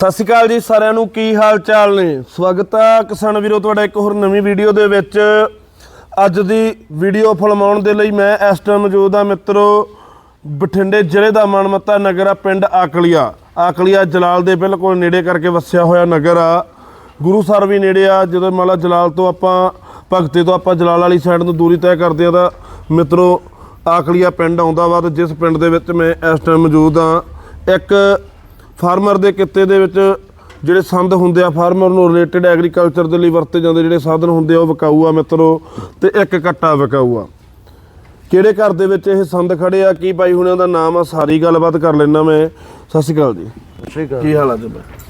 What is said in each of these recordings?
ਸਤਿ ਸ਼੍ਰੀ ਅਕਾਲ ਜੀ, ਸਾਰਿਆਂ ਨੂੰ ਕੀ ਹਾਲ ਚਾਲ ਨੇ? ਸਵਾਗਤ ਹੈ ਕਿਸਾਨ ਵੀਰੋ, ਤੁਹਾਡਾ ਇੱਕ ਹੋਰ ਨਵੀਂ ਵੀਡੀਓ ਦੇ ਵਿੱਚ। ਅੱਜ ਦੀ ਵੀਡੀਓ ਫਿਲਮਾਉਣ ਦੇ ਲਈ ਮੈਂ ਇਸ ਟਾਈਮ ਮੌਜੂਦ ਹਾਂ ਮਿੱਤਰੋ, ਬਠਿੰਡੇ ਜ਼ਿਲ੍ਹੇ ਦਾ ਮਨਮੱਤਾ ਨਗਰ ਆ, ਪਿੰਡ ਆਕਲੀਆ। ਆਕਲੀਆ ਜਲਾਲ ਦੇ ਬਿਲਕੁਲ ਨੇੜੇ ਕਰਕੇ ਵਸਿਆ ਹੋਇਆ ਨਗਰ ਆ। ਗੁਰੂ ਸਰ ਵੀ ਨੇੜੇ ਆ, ਜਦੋਂ ਮੰਨ ਜਲਾਲ ਤੋਂ ਆਪਾਂ, ਭਗਤੇ ਤੋਂ ਆਪਾਂ ਜਲਾਲ ਵਾਲੀ ਸਾਈਡ ਨੂੰ ਦੂਰੀ ਤੈਅ ਕਰਦੇ ਆ ਤਾਂ ਮਿੱਤਰੋ, ਆਕਲੀਆ ਪਿੰਡ ਆਉਂਦਾ ਵਾ ਤੇ ਜਿਸ ਪਿੰਡ ਦੇ ਵਿੱਚ ਮੈਂ ਇਸ ਟਾਈਮ ਮੌਜੂਦ ਆ ਇੱਕ ਫਾਰਮਰ ਦੇ ਕਿੱਤੇ ਦੇ ਵਿੱਚ ਜਿਹੜੇ ਸੰਦ ਹੁੰਦੇ ਆ ਫਾਰਮਰ ਨੂੰ ਰਿਲੇਟਡ ਐਗਰੀਕਲਚਰ ਦੇ ਲਈ ਵਰਤੇ ਜਾਂਦੇ ਜਿਹੜੇ ਸਾਧਨ ਹੁੰਦੇ ਆ ਉਹ ਵਿਕਾਊ ਆ ਮਿੱਤਰੋ ਤੇ ਇੱਕ ਕੱਟਾ ਵਿਕਾਊ ਆ ਕਿਹੜੇ ਘਰ ਦੇ ਵਿੱਚ ਇਹ ਸੰਦ ਖੜੇ ਆ? ਕੀ ਬਾਈ ਹੁਣਾਂ ਦਾ ਨਾਮ ਆ? ਸਾਰੀ ਗੱਲਬਾਤ ਕਰ ਲੈਣਾ ਮੈਂ। ਸਤਿ ਸ਼੍ਰੀ ਅਕਾਲ ਜੀ। ਠੀਕ ਆ ਕੀ ਹਾਲ ਆ ਜੀ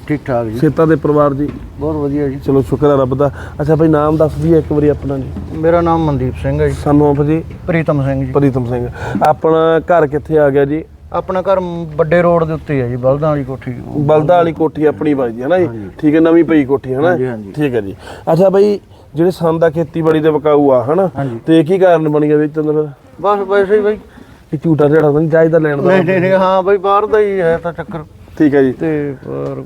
ਠੀਕ ਠਾਕ ਜੀ। ਖੇਤਾਂ ਦੇ ਪਰਿਵਾਰ ਜੀ? ਬਹੁਤ ਵਧੀਆ ਜੀ। ਚਲੋ ਸ਼ੁਕਰ ਆ ਰੱਬ ਦਾ। ਅੱਛਾ ਬਾਈ ਨਾਮ ਦੱਸ ਦਈਏ ਇੱਕ ਵਾਰੀ ਆਪਣਾ ਜੀ। ਮੇਰਾ ਨਾਮ ਮਨਦੀਪ ਸਿੰਘ ਹੈ ਜੀ। ਸਾਨੂੰ ਆਪ ਜੀ। ਪ੍ਰੀਤਮ ਸਿੰਘ ਜੀ। ਪ੍ਰੀਤਮ ਸਿੰਘ। ਆਪਣਾ ਘਰ ਕਿੱਥੇ ਆ ਗਿਆ ਜੀ? ਆਪਣਾ ਘਰ ਵੱਡੇ ਰੋਡ ਦੇ ਉੱਤੇ ਹੈ ਜੀ ਬਲਦਾਂ ਵਾਲੀ ਕੋਠੀ। ਬਲਦਾ ਵਾਲੀ ਕੋਠੀ ਆਪਣੀ ਵੱਜਦੀ ਹੈ ਨਾ ਜੀ। ਠੀਕ ਹੈ ਨਵੀਂ ਪਈ ਕੋਠੀ ਹੈ ਨਾ। ਠੀਕ ਹੈ ਜੀ। ਅੱਛਾ ਬਾਈ ਜਿਹੜੇ ਸੰਦ ਆ ਖੇਤੀਬਾੜੀ ਦੇ ਵਿਕਾਊ ਆ ਹਨਾ। ਤੇ ਕੀ ਕਾਰਨ ਬਣ ਗਿਆ ਵਿੱਚ ਅੰਦਰ ਬਸ ਵੈਸੇ ਹੀ ਬਾਈ। ਇਹ ਝੂਟਾ ਜਿਹੜਾ ਨਹੀਂ ਚਾਹੀਦਾ ਲੈਣ ਦਾ। ਨਹੀਂ ਨਹੀਂ ਹਾਂ ਬਾਈ ਬਾਹਰ ਦਾ ਹੀ ਹੈ ਤਾਂ ਚੱਕਰ। ਠੀਕ ਹੈ ਜੀ। ਤੇ ਪਰ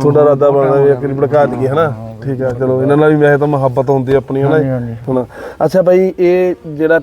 ਤੁਹਾਡਾ ਇਰਾਦਾ ਬਣਦਾ ਵੀ ਇੱਕ ਵਾਰੀ ਭੜਕਾ ਦਈਏ ਹਨਾ? ਠੀਕ ਹੈ ਚਲੋ ਇਹਨਾਂ ਨਾਲ ਵੀ ਵੈਸੇ ਤਾਂ ਮੁਹੱਬਤ ਹੁੰਦੀ ਆਪਣੀ ਹਨਾ। ਹੁਣ ਅੱਛਾ ਬਾਈ ਇਹ ਜਿਹੜਾ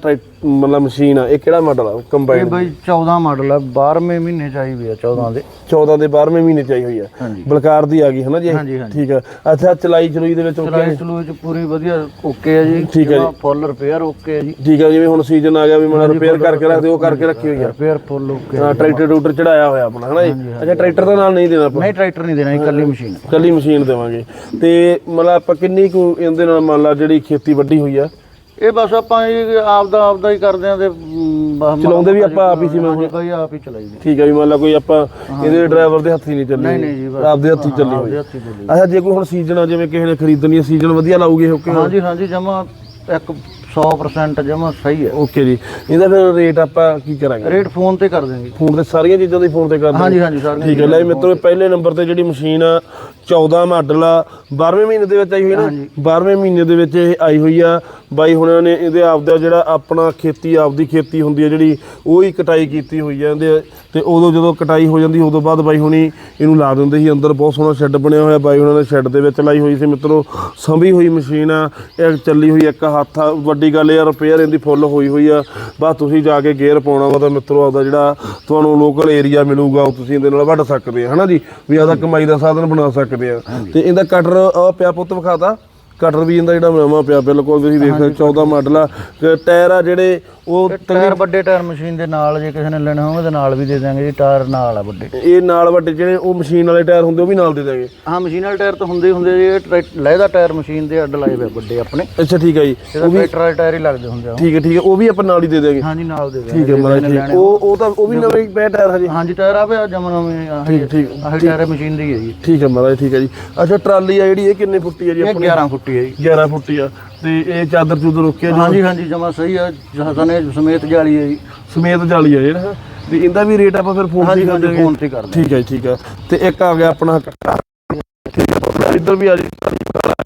ਮਤਲਬ ਮਸ਼ੀਨ ਆ ਇਹ ਕਿਹੜਾ ਮਾਡਲ ਆ ਇਹ ਕੰਬਾਈਨ ਬਾਈ 14 ਮਾਡਲ ਹੈ 12ਵੇਂ ਮਹੀਨੇ ਚ ਆਈ ਵੀ ਆ 14 ਦੇ। 14 ਦੇ 12ਵੇਂ ਮਹੀਨੇ ਚ ਆਈ ਹੋਈ ਆ। ਹਾਂਜੀ। ਬਲਕਾਰ ਦੀ ਆ ਗਈ ਹਨਾ ਜੀ ਇਹ? ਹਾਂਜੀ, ਹਾਂਜੀ। ਠੀਕ ਹੈ ਅੱਛਾ ਚਲਾਈ ਚਲੂਈ ਦੇ ਵਿੱਚ okay ਚਲਾਈ ਚਲੂ ਚ ਪੂਰੀ ਵਧੀਆ ਓਕੇ ਹੈ ਜੀ। ਠੀਕ ਹੈ ਜੀ। ਫੁੱਲ ਰਿਪੇਅਰ ਓਕੇ ਹੈ ਜੀ। ਠੀਕ ਹੈ ਜਿਵੇਂ ਹੁਣ ਸੀਜ਼ਨ ਆ ਗਿਆ ਵੀ ਮਨ ਰਿਪੇਅਰ ਕਰਕੇ ਰੱਖਦੇ ਉਹ ਕਰਕੇ ਰੱਖੀ ਹੋਈ ਆ। ਰਿਪੇਅਰ ਫੁੱਲ ਓਕੇ ਹਾਂ ਟਰੈਕਟਰ ਟੂਟਰ ਚੜਾਇਆ ਹੋਇਆ ਆਪਣਾ ਹਨਾ ਜੀ? ਅੱਛਾ ਟਰੈਕਟਰ ਦਾ ਨਾਲ ਨਹੀਂ ਦੇਣਾ ਆਪਾਂ? ਨਹੀਂ ਟਰੈਕਟਰ ਨਹੀਂ ਦੇਣਾ ਇਹ ਕੱਲੀ ਮਸ਼ੀਨ ਕੱਲੀ ਮਸ਼ੀਨ ਦੇਵਾਂਗੇ। ਤੇ ਮਤਲਬ ਆਪਾਂ ਕਿੰਨੀ ਕੁ ਇਹਦੇ ਨਾਲ ਮੰਨ ਲਾ ਜਿਹੜੀ ਖੇਤੀ ਵੱਡੀ ਹੋਈ ਆ ਇਹ ਬਸ ਆਪਾਂ ਇਹ ਆਪ ਦਾ ਆਪ ਦਾ ਹੀ ਕਰਦੇ ਆਂ ਤੇ ਮ, ਬਸ ਚਲਾਉਂਦੇ ਵੀ ਆਪਾਂ ਆਪ ਹੀ ਸੀ ਮੈਂ ਹਾਂਜੀ ਬਾਈ ਆਪ ਹੀ ਚਲਾਈ ਦੀ। ਠੀਕ ਹੈ ਵੀ ਮੰਨ ਲਾ ਕੋਈ ਆਪਾਂ ਇਹਦੇ ਡਰਾਈਵਰ ਦੇ ਹੱਥੀ ਨਹੀਂ ਚੱਲੀ। ਨਹੀਂ, ਨਹੀਂ ਜੀ, ਬਸ। ਆਪਦੇ ਹੱਥੀ ਚੱਲੀ ਹੋਈ। ਆਪਦੇ ਹੱਥੀਂ ਚੱਲੀ। ਅੱਛਾ ਜੇ ਕੋਈ ਹੁਣ ਸੀਜ਼ਨ ਆ ਜਿਵੇਂ ਕਿਸੇ ਨੇ ਖਰੀਦਣੀ ਹੈ ਸੀਜ਼ਨ ਵਧੀਆ ਲਾਊਗੇ ਓਕੇ ਹਾਂਜੀ ਹਾਂਜੀ ਜਮਾ ਇੱਕ 100% ਜਮਾ ਸਹੀ ਹੈ। ਓਕੇ ਜੀ। ਇਹਦਾ ਫਿਰ ਰੇਟ ਆਪਾਂ ਕੀ ਕਰਾਂਗੇ? ਰੇਟ ਫੋਨ ਤੇ ਕਰ ਦੇਂਗੇ ਫੋਨ ਤੇ ਸਾਰੀਆਂ ਚੀਜ਼ਾਂ ਦੀ ਫੋਨ ਤੇ ਕਰ ਦਿੰਦੇ ਹਾਂਜੀ ਹਾਂਜੀ ਸਰ ਠੀਕ ਹੈ ਲੈ ਮਿੱਤਰੋ ਪਹਿਲੇ ਨੰਬਰ ਤੇ ਜਿਹੜੀ ਮਸ਼ੀਨ ਆ 14 ਮਾਡਲ ਆ 12ਵੇਂ ਮਹੀਨੇ ਦੇ ਵਿੱਚ ਆਈ ਹੋਈ ਨਾ? 12ਵੇਂ ਮਹੀਨੇ ਦੇ ਵਿੱਚ ਇਹ ਆਈ ਹੋਈ ਆ ਬਾਈ ਹੁਣਾਂ ਨੇ ਇਹਦੇ ਆਪਦਾ ਜਿਹੜਾ ਆਪਣਾ ਖੇਤੀ ਆਪਦੀ ਖੇਤੀ ਹੁੰਦੀ ਹੈ ਜਿਹੜੀ ਉਹ ਹੀ ਕਟਾਈ ਕੀਤੀ ਹੋਈ ਆ ਇਹਦੇ। ਤੇ ਉਦੋਂ ਜਦੋਂ ਕਟਾਈ ਹੋ ਜਾਂਦੀ ਉਦੋਂ ਬਾਅਦ ਬਾਈ ਹੁਣੀ ਇਹਨੂੰ ਲਾ ਦਿੰਦੇ ਸੀ ਅੰਦਰ। ਬਹੁਤ ਸੋਹਣਾ ਸ਼ੈੱਡ ਬਣਿਆ ਹੋਇਆ ਬਾਈ ਹੁਣਾਂ ਨੇ ਸ਼ੈੱਡ ਦੇ ਵਿੱਚ ਲਾਈ ਹੋਈ ਸੀ ਮਿੱਤਰੋ। ਸੰਭੀ ਹੋਈ ਮਸ਼ੀਨ ਆ ਇਹ ਚੱਲੀ ਹੋਈ ਇੱਕ ਹੱਥ ਆ। ਵੱਡੀ ਗੱਲ ਇਹ ਆ ਰਿਪੇਅਰ ਇਹਦੀ ਫੁੱਲ ਹੋਈ ਹੋਈ ਆ। ਬਸ ਤੁਸੀਂ ਜਾ ਕੇ ਗੇਅਰ ਪਾਉਣਾ ਵਾ ਤਾਂ ਮਿੱਤਰੋ ਆਪਦਾ ਜਿਹੜਾ ਤੁਹਾਨੂੰ ਲੋਕਲ ਏਰੀਆ ਮਿਲੂਗਾ ਉਹ ਤੁਸੀਂ ਇਹਦੇ ਨਾਲ ਵੱਢ ਸਕਦੇ ਆ। ਹਨਾ ਜੀ? ਵੀ ਆਪਦਾ ਕਮਾਈ ਦਾ ਸਾਧਨ ਬਣਾ ਸਕਦੇ ਆ। ਤੇ ਇਹਦਾ ਕਟਰ ਆ ਪਿਆ ਪੁੱਤ ਵਿਖਾਤਾ ਕਟਰ ਵੀ ਇਹਦਾ ਜਿਹੜਾ ਨਵਾਂ ਪਿਆ ਬਿਲਕੁਲ ਤੁਸੀਂ ਦੇਖ ਸਕਦੇ 14 ਮਾਡਲ ਆ ਤੇ ਟਾਇਰ ਆ ਜਿਹੜੇ ਉਹ ਟਾਇਰ ਵੱਡੇ ਟਾਇਰ ਮਸ਼ੀਨ ਦੇ ਨਾਲ ਜੇ ਕਿਸੇ ਨੇ ਲੈਣੇ ਹੋਵੇ ਤੇ ਨਾਲ ਵੀ ਦੇ ਦਾਂਗੇ ਜੀ ਟਾਇਰ ਨਾਲ ਆ ਵੱਡੇ। ਇਹ ਨਾਲ ਵੱਡੇ ਜਿਹੜੇ ਉਹ ਮਸ਼ੀਨ ਵਾਲੇ ਟਾਇਰ ਹੁੰਦੇ ਉਹ ਵੀ ਨਾਲ ਦੇ ਦਾਂਗੇ ਹਾਂ ਮਸ਼ੀਨ ਵਾਲੇ ਟਾਇਰ ਤਾਂ ਹੁੰਦੇ ਹੁੰਦੇ ਜੀ ਲਹਿਦਾ ਟਾਇਰ ਮਸ਼ੀਨ ਦੇ ਅੱਡ ਲਾਏ ਹੋਏ ਵੱਡੇ ਆਪਣੇ। ਅੱਛਾ ਠੀਕ ਹੈ ਜੀ। ਇਹਦਾ ਟਰੈਕਟਰ ਵਾਲੇ ਟਾਇਰ ਹੀ ਲੱਗਦੇ ਹੁੰਦੇ ਆ ਠੀਕ ਹੈ ਠੀਕ ਹੈ ਉਹ ਵੀ ਆਪਾਂ ਨਾਲ ਹੀ ਦੇ ਦਾਂਗੇ ਹਾਂਜੀ ਨਾਲ ਦੇ ਦਾਂਗੇ ਠੀਕ ਹੈ ਮਹਾਰਾਜ ਉਹ ਉਹ ਤਾਂ ਉਹ ਵੀ ਨਵੇਂ ਹੀ ਪਿਆ ਟਾਇਰ ਹਜੇ। ਹਾਂਜੀ ਟਾਇਰ ਆਵੇ ਜਮਨ ਨਵੇਂ ਠੀਕ ਠੀਕ। ਆਹੀ ਟਾਇਰ ਮਸ਼ੀਨ ਦੀ ਹੈ ਜੀ। ਠੀਕ ਹੈ ਮਹਾਰਾਜ ਠੀਕ ਹੈ ਜੀ। ਅੱਛਾ ਟਰਾਲੀ ਆ ਜਿਹੜੀ ਇਹ ਕਿੰਨੇ ਫੁੱਟੀ ਆ ਜੀ ਆਪਣੀ? 11 ਫੁੱਟੀ ਹੈ ਜੀ 11 ਫੁੱਟੀ ਆ। ਤੇ ਇਹ ਚਾਦਰ ਚੂਦਰ ਰੋਕਿਆ ਜੀ। ਹਾਂਜੀ ਹਾਂਜੀ ਜਮਾ ਸਹੀ ਹੈ ਜਹਾਜ਼ਾਂ ਸਮੇਤ ਜਾਲੀ ਹੈ ਜੀ। ਸਮੇਤ ਜਾਲੀ ਆ ਜਿਹੜਾ। ਵੀ ਇਹਦਾ ਵੀ ਰੇਟ ਆਪਾਂ ਫਿਰ ਫੋਨ ਤੇ ਹਾਂਜੀ ਕਰ ਹਾਂਜੀ ਦਿਆਂਗੇ ਫੋਨ ਤੇ ਠੀਕ ਹੈ ਠੀਕ ਹੈ। ਤੇ ਇੱਕ ਆ ਗਿਆ ਆਪਣਾ ਇੱਧਰ ਵੀ ਆ ਜੀ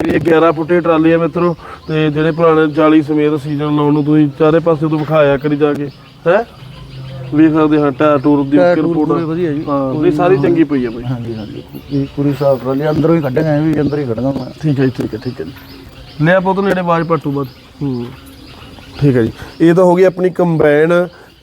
ਇਹ 11 ਫੁੱਟੇ ਟਰਾਲੀ ਆ ਮਿੱਤਰੋ। ਤੇ ਜਿਹੜੇ ਪੁਰਾਣੇ ਜਾਲੀ ਸਮੇਤ ਸੀਜ਼ਨ ਲਾਉਣ ਨੂੰ ਤੁਸੀਂ ਚਾਰੇ ਪਾਸੇ ਤੋਂ ਵਿਖਾਇਆ ਕਰੀ ਜਾ ਕੇ। ਹੈ? ਵੇਖ ਸਕਦੇ ਹਾਂ ਟਾਇਰ ਟੂਰ ਦੀ ਟਾਇਰ ਟੂਰ ਰਿਪੋਰਟ ਪੂਰੇ ਵਧੀਆ ਜੀ। ਹਾਂ ਇਹ ਸਾਰੀ ਚੰਗੀ ਪਈ ਆ ਬਈ। ਹਾਂਜੀ ਹਾਂਜੀ। ਇਹ ਪੂਰੀ ਸਾਫ਼ ਰਲੀ ਅੰਦਰੋਂ ਹੀ ਕੱਢਾਂਗੇ ਐਂ ਵੀ ਅੰਦਰ ਹੀ ਕੱਢਾਂਗਾ ਮੈਂ। ਠੀਕ ਹੈ ਜੀ ਠੀਕ ਹੈ ਠੀਕ ਹੈ ਜੀ। ਲੈ ਪੁੱਤ ਨੇੜੇ ਬਾਜ ਪੱਟੂ ਬਸ। ਹੂੰ। ਠੀਕ ਹੈ ਜੀ। ਇਹ ਤਾਂ ਹੋ ਗਈ ਆਪਣੀ ਕੰਬਾਈਨ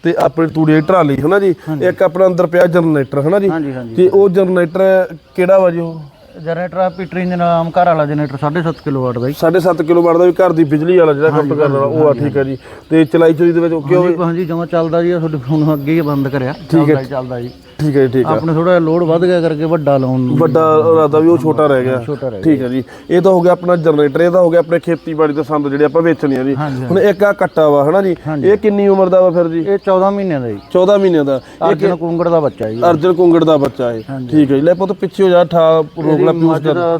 ਤੇ ਆਪਣੀ ਤੂੜੀ ਟਰਾਲੀ ਹੈ ਨਾ ਜੀ ਇੱਕ ਆਪਣਾ ਅੰਦਰ ਪਿਆ ਜਨਰੇਟਰ ਹੈ ਨਾ ਜੀ? ਹਾਂਜੀ ਹਾਂਜੀ। ਤੇ ਉਹ ਜਨਰੇਟਰ ਕਿਹੜਾ ਵਾ ਜੀ ਉਹ? ਜਨਰੇਟਰ ਆ ਪੀਟਰ ਇੰਜਨ ਆਮ ਘਰ ਵਾਲਾ ਜਨਰੇਟਰ 7.5 ਕਿਲੋਵਾਟ ਦਾ ਜੀ 7.5 ਕਿਲੋ ਵਾਟ ਦਾ ਵੀ ਘਰ ਦੀ ਬਿਜਲੀ ਵਾਲਾ ਜਿਹੜਾ ਕੰਮ ਕਰਨ ਵਾਲਾ ਉਹ ਆ ਠੀਕ ਹੈ ਜੀ। ਤੇ ਚਲਾਈ ਚੋਰੀ ਦੇ ਵਿੱਚ ਓਕੇ ਹੋਵੇ ਹਾਂਜੀ ਜਮਾ ਚੱਲਦਾ ਜੀ ਤੁਹਾਡੇ ਫੋਨ ਅੱਗੇ ਹੀ ਬੰਦ ਕਰਿਆ। ਚੱਲਦਾ ਜੀ ਚੱਲਦਾ ਜੀ। ਠੀਕ ਹੈ ਜੀ ਠੀਕ ਹੈ। ਆਪਣੇ ਥੋੜਾ ਲੋਡ ਵੱਧ ਗਿਆ ਕਰਕੇ ਵੱਡਾ ਲਾਉਣ ਨੂੰ ਵੱਡਾ ਰਾਦਾ ਵੀ ਉਹ ਛੋਟਾ ਰਹਿ ਗਿਆ। ਛੋਟਾ ਰਹਿ ਠੀਕ ਹੈ ਜੀ। ਇਹ ਤਾਂ ਹੋ ਗਿਆ ਆਪਣਾ ਜਨਰੇਟਰ ਇਹ ਤਾਂ ਹੋ ਗਿਆ ਆਪਣੇ ਖੇਤੀਬਾੜੀ ਦੇ ਸੰਦ ਜਿਹੜੇ ਆਪਾਂ ਵੇਚਣੇ ਆ ਜੀ। ਹਾਂਜੀ, ਹੁਣ ਇੱਕ ਆ ਕੱਟਾ ਵਾ ਹਨਾ ਜੀ? ਇਹ ਕਿੰਨੀ ਉਮਰ ਦਾ ਵਾ ਫਿਰ ਜੀ? ਇਹ 14 ਮਹੀਨਿਆਂ ਦਾ ਜੀ। 14 ਮਹੀਨਿਆਂ ਦਾ। ਅਰਜਨ ਕੁੰਗੜ ਦਾ ਬੱਚਾ ਜੀ। ਅਰਜਨ ਕੁੰਗੜ ਦਾ ਬੱਚਾ ਹੈ ਠੀਕ ਹੈ ਜੀ। ਲੈ ਪੁੱਤ ਪਿੱਛੇ ਹੋ ਜਾ ਠਾ ਰੋਕ ਲੈ ਪਿਊਸ ਕਰ ਦਾ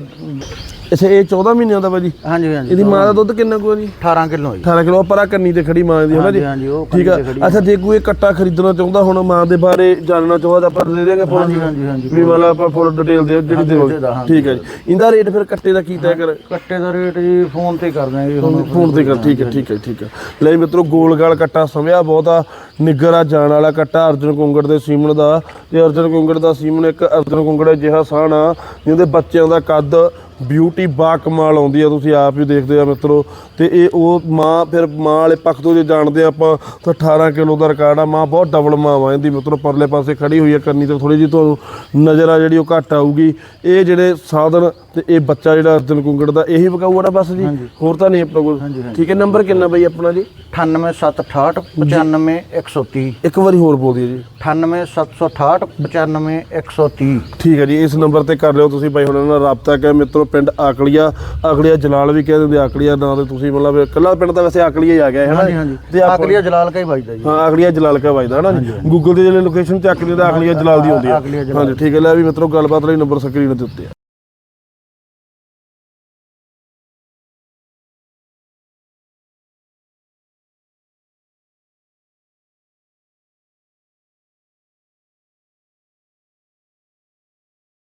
ਅੱਛਾ ਇਹ 14 ਮਹੀਨਿਆਂ ਦਾ ਵਾ ਜੀ? ਹਾਂਜੀ ਹਾਂਜੀ ਇਹਦੀ ਮਾਂ ਦਾ ਦੁੱਧ ਕਿੰਨਾ ਕੁ ਜੀ? 18 ਕਿਲੋ ਜੀ। 18 ਕਿਲੋ ਪਰਾ ਕੰਨੀ ਤੇ ਖੜੀ ਮਾਂ ਦੀ ਹੈ ਨਾ ਜੀ? ਹਾਂਜੀ ਉਹ ਠੀਕ ਆ। ਅੱਛਾ ਜੇ ਕੋਈ ਕੱਟਾ ਖਰੀਦਣਾ ਚਾਹੁੰਦਾ ਹੁਣ ਮਾਂ ਦੇ ਬਾਰੇ ਜਾਣਨਾ ਚਾਹੁੰਦਾ ਤਾਂ ਆਪਾਂ ਦੇ ਦੇਵਾਂਗੇ ਫੋਨ ਹਾਂਜੀ ਹਾਂਜੀ ਹਾਂਜੀ ਵੀ ਮਤਲਬ ਆਪਾਂ ਫੁੱਲ ਡਿਟੇਲ ਦੇ ਜਿਹੜੀ ਦੇਵਾਂਗੇ। ਠੀਕ ਹੈ ਜੀ। ਇਹਦਾ ਰੇਟ ਫਿਰ ਕੱਟੇ ਦਾ ਕੀ ਤੈਅ ਕਰ? ਕੱਟੇ ਦਾ ਰੇਟ ਜੀ ਫੋਨ ਤੇ ਕਰ ਦਾਂਗੇ ਹੁਣ। ਫੋਨ ਤੇ ਕਰ ਠੀਕ ਹੈ ਠੀਕ ਹੈ ਠੀਕ ਹੈ ਲੈ ਮਿੱਤਰੋ ਗੋਲ ਗਾਲ ਕੱਟਾ ਸਮਿਆ ਬਹੁਤਾ। ਨਿੱਗਰ ਆ ਜਾਣ ਵਾਲਾ ਕੱਟਾ ਅਰਜਨ ਕੁੰਗੜ ਦੇ ਸੀਮਨ ਦਾ। ਤੇ ਅਰਜਨ ਕੁੰਗੜ ਦਾ ਸੀਮਨ ਇੱਕ ਅਰਜਨ ਕੁੰਗੜ ਜਿਹਾ ਸਾਣ ਜਿਹਦੇ ਬੱਚਿਆਂ ਦਾ ਕੱਦ ਬਿਊਟੀ ਬਾ ਕਮਾਲ ਆਉਂਦੀ ਆ, ਤੁਸੀਂ ਆਪ ਹੀ ਦੇਖਦੇ ਆ ਮਿੱਤਰੋ। ਤੇ ਇਹ ਉਹ ਮਾਂ, ਫਿਰ ਮਾਂ ਵਾਲੇ ਪੱਖ ਤੋਂ ਜੇ ਜਾਣਦੇ ਆ ਆਪਾਂ, ਤਾਂ 18 ਕਿਲੋ ਦਾ ਰਿਕਾਰਡ ਆ, ਮਾਂ ਬਹੁਤ ਡਬਲ ਮਾਂ ਵਾ ਇਹਦੀ। ਮਿੱਤਰੋ, ਪਰਲੇ ਪਾਸੇ ਖੜੀ ਹੋਈ ਆ ਕਰਨੀ ਤੇ ਥੋੜੀ ਜਿਹੀ ਤੁਹਾਨੂੰ ਨਜ਼ਰ ਆ ਜਿਹੜੀ ਉਹ ਘੱਟ ਆਊਗੀ। ਇਹ ਜਿਹੜੇ ਸਾਧਨ ਤੇ ਇਹ ਬੱਚਾ ਜਿਹੜਾ ਅਰਜਨ ਕੁੰਗੜ ਦਾ ਇਹੀ ਵਿਕਾਊ ਆ ਬਸ ਜੀ? ਹੋਰ ਤਾਂ ਨਹੀਂ ਆਪਾਂ ਕੋਲ। ਠੀਕ ਹੈ ਨੰਬਰ ਕਿੰਨਾ ਬਈ ਆਪਣਾ ਜੀ? 98768 95130 ਇੱਕ ਵਾਰੀ ਹੋਰ ਬੋਲ ਦਿਓ ਜੀ। 98768 95130 ਠੀਕ ਹੈ ਜੀ ਇਸ ਨੰਬਰ ਤੇ ਕਰ ਲਿਓ ਤੁਸੀਂ ਬਾਈ ਹੁਣ ਨਾਲ ਰਾਬਤਾ ਕਰ ਮਿੱਤਰੋ ਪਿੰਡ ਆਕਲੀਆ। ਆਕਲੀਆ ਜਲਾਲ ਵੀ ਕਹਿ ਦਿੰਦੇ ਆਕਲੀਆ ਨਾਂ ਤੇ ਤੁਸੀਂ ਮਤਲਬ ਇਕੱਲਾ ਪਿੰਡ ਤਾਂ ਵੈਸੇ ਆਕਲੀਆ ਹੀ ਆ ਗਿਆ ਹੈ ਨਾ ਹਾਂਜੀ ਹਾਂਜੀ। ਤੇ ਆਕਲੀਆ ਜਲਾਲ ਕਾ ਹੀ ਵੱਜਦਾ ਜੀ। ਹਾਂ ਆਕਲੀਆ ਜਲਾਲ ਕਾ ਵੱਜਦਾ ਹੈ ਨਾ ਜੀ? ਗੂਗਲ ਤੇ ਜਿਹੜੇ ਲੋਕੇਸ਼ਨ ਤੇ ਆਕਲੀਆ ਦਾ ਆਕਲੀਆ ਜਲਾਲ ਦੀ ਹੁੰਦੀ ਆ। ਆਕਲੀਆ ਹਾਂਜੀ ਠੀਕ ਹੈ ਲੈ ਵੀ ਮਿੱਤਰੋ ਗੱਲਬਾਤ ਲਈ ਨੰਬਰ ਸਕਰੀਨ ਦੇ ਉੱਤੇ ਆ।